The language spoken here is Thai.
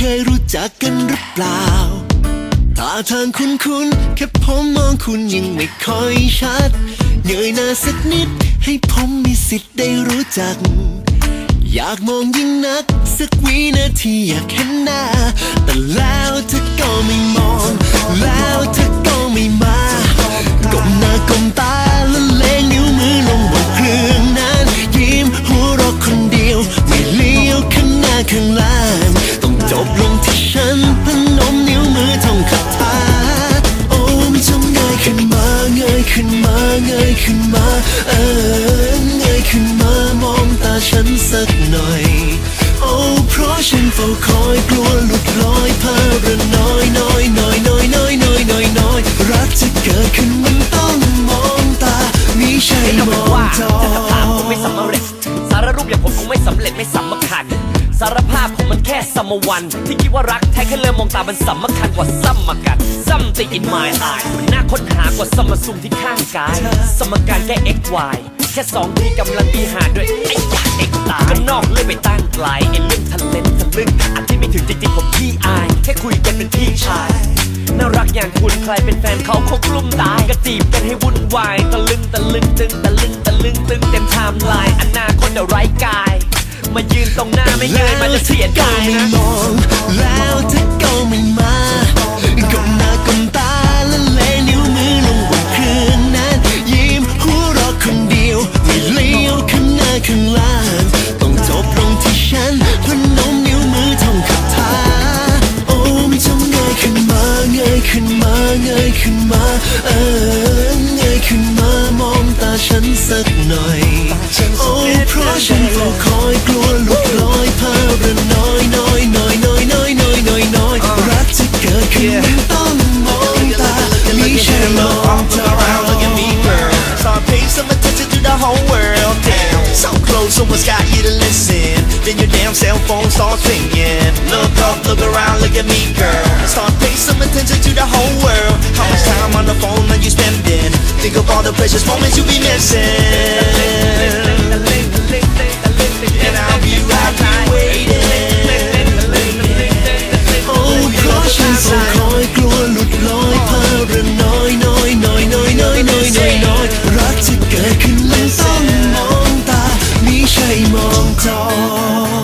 เคยรู้จักกันหรือเปล่าท่าทางคุ้นๆแค่ผมมองคุณยังไม่ค่อยชัดเงยหน้าสักนิด ให้ผมมีสิทธิ์ได้รู้จัก อยากมองยิ่งนัก สักวินาทีอยากเห็นหน้า แต่แล้วเธอก็ไม่มอง แล้วเธอก็ไม่มาก้มหน้าก้มตาและเลงนิ้วมือลงบนเครื่องนั้น ยิ้มหัวเราะคนเดียว ไม่เลี้ยวข้างหน้าข้างล่าง อบลงที่ฉันพนมนิ้วมือท่องคาถาโอ้มันจะเงยขึ้นมาเงยขึ้นมาเงยขึ้นมาเออเงยขึ้นมามองตาฉันสักหน่อย โอ้เพราะฉันเฝ้าคอยกลัวหลุดลอยเพ้อระน้อยน้อยน้อยน้อยน้อยน้อยน้อยน้อยรักจะเกิดขึ้นมันต้องมองตาไม่ใช่มองมบออกงว่าจอจะสภาพผมไม่สำเร็จสารรูปอย่างผมคงไม่สำเร็จไม่สำคัญสารภาพ แค่สมวัน ที่คิดว่ารักแท้แค่เริ่มมองตามันสำคัญกว่าซ้ำมากัน something in my eye มันน่าค้นหากว่าสมซุมที่ข้างกาย สมการแค่ x y แค่สองที่กำลังดีหารด้วยไอ้ยาเอกตายมันนอกเลื่อนไปตั้งไกลไอ้เรื่องทะเลนทะลึ่งอันที่ไม่ถึงจริงๆผมพี่อาย แค่คุยกันเป็นพี่ชายน่ารักอย่างคุณใครเป็นแฟนเขาคงกลุ้มตายก็จีบกันให้วุ่นวายตะลึงตะลึงตึงตะลึงตะลึงตึงเต็มไทม์ไลน์อนาคตเดี๋ยวไร ตรงหน้าไม่เงยมันจะเสียดายไม่นะมองแล้วเธอก็ไม่มาก้มหน้าก้มตาและเลนิ้วมือลงบนเครื่องนั้น ยิ้มหัวเราะคนเดียวไม่เลี้ยวข้างหน้าข้างล่างต้องจบลงที่ฉันพนมนิ้วมือท่องคาถาโอ้ไม่จงเงยขึ้นมาเงยขึ้นมาเงยขึ้นมาเออเงยขึ้นมามองตาฉันสักหน่อยโอ้เพราะฉันเฝ้าคอยกลัว then your damn cell phone starts ringing Look up, look around, look at me, girl. Start paying some attention to the whole world. How much time on the phone are you spending? Think of all the precious moments you be missing. And I'll be right here non tròn